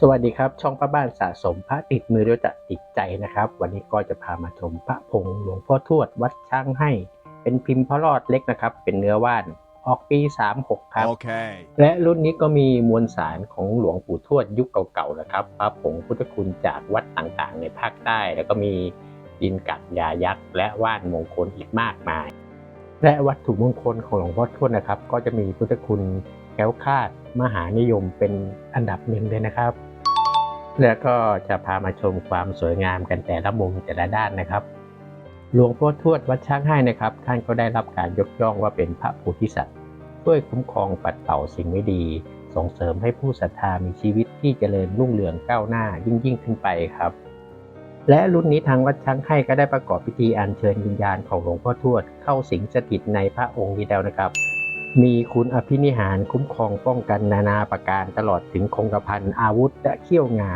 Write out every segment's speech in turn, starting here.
สวัสดีครับ ช่องป้าบ้านสะสมพระติดมือด้วยจะติดใจนะครับ วันนี้ก็จะพามาชมพระผงหลวงพ่อทวดวัดช้างให้ เป็นพิมพ์พระรอดเล็กนะครับ เป็นเนื้อว่านออกปี 36 ครับ Okay. และรุ่นนี้ก็มีมวลสารของหลวงปู่ทวดยุคเก่าๆนะครับพระผงพุทธคุณจากวัดต่างๆ ในภาคใต้ แล้วก็มีดินกัดยายักษ์ และว่านมงคลอีกมากมาย และวัตถุมงคลของหลวงพ่อทวดนะครับ ก็จะมีพุทธคุณ แคล้วคาดมหานิยมเป็นอันดับหนึ่งเลยนะครับ แล้วก็จะพามาชมความสวยงามกันแต่ละมุมแต่ละด้านนะครับ หลวงพ่อทวดวัดช้างให้นะครับ ท่านก็ได้รับการยกย่องว่าเป็นพระโพธิสัตว์ ช่วยคุ้มครองปัดเป่าสิ่งไม่ดีส่งเสริมให้ผู้ศรัทธามีชีวิตที่เจริญรุ่งเรืองก้าวหน้ายิ่งยิ่งขึ้นไปครับ และรุ่นนี้ทางวัดช้างให้ก็ได้ประกอบพิธีอัญเชิญวิญญาณของหลวงพ่อทวดเข้าสิงสถิตในพระองค์นี้แล้วนะครับ มีคุณอภินิหารคุ้มครองป้องกันนานาประการตลอดถึงคงกระพันอาวุธและเขี้ยวงา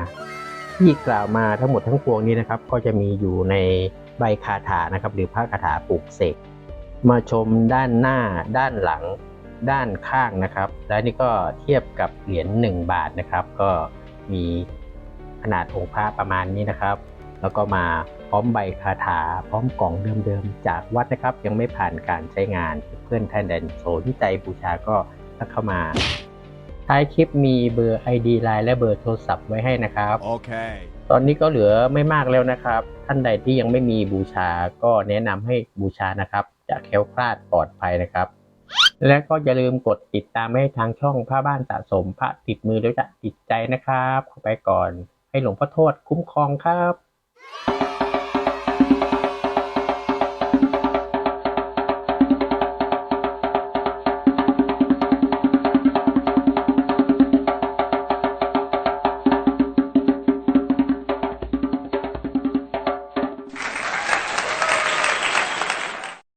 ที่กล่าวมาทั้งหมดทั้งปวงนี้นะครับ ก็จะมีอยู่ในใบคาถานะครับ หรือพระคาถาปลูกเสกมาชมด้านหน้าด้านหลังด้านข้างนะครับ และนี่ก็เทียบกับเหรียญ1บาทนะครับ ก็มีขนาดองค์พระประมาณนี้นะครับ แล้วก็มา พร้อมใบคาถา พร้อมกล่องเดิมๆ จากวัดนะครับ ยังไม่ผ่านการใช้งาน เพื่อนท่านใดสนใจบูชาก็ทักเข้ามา ท้ายคลิปมีเบอร์ ID ไลน์และเบอร์โทรศัพท์ไว้ให้นะครับ Okay. ตอนนี้ก็เหลือไม่มากแล้วนะครับ ท่านใดที่ยังไม่มีบูชาก็แนะนำให้บูชานะครับ จะแคล้วคลาดปลอดภัยนะครับและก็อย่าลืมกดติดตามให้ทางช่องพระบ้านสะสมพระติดมือด้วยจะติดใจนะครับเข้าไปก่อน ให้หลวงพ่อโทษคุ้มครองครับ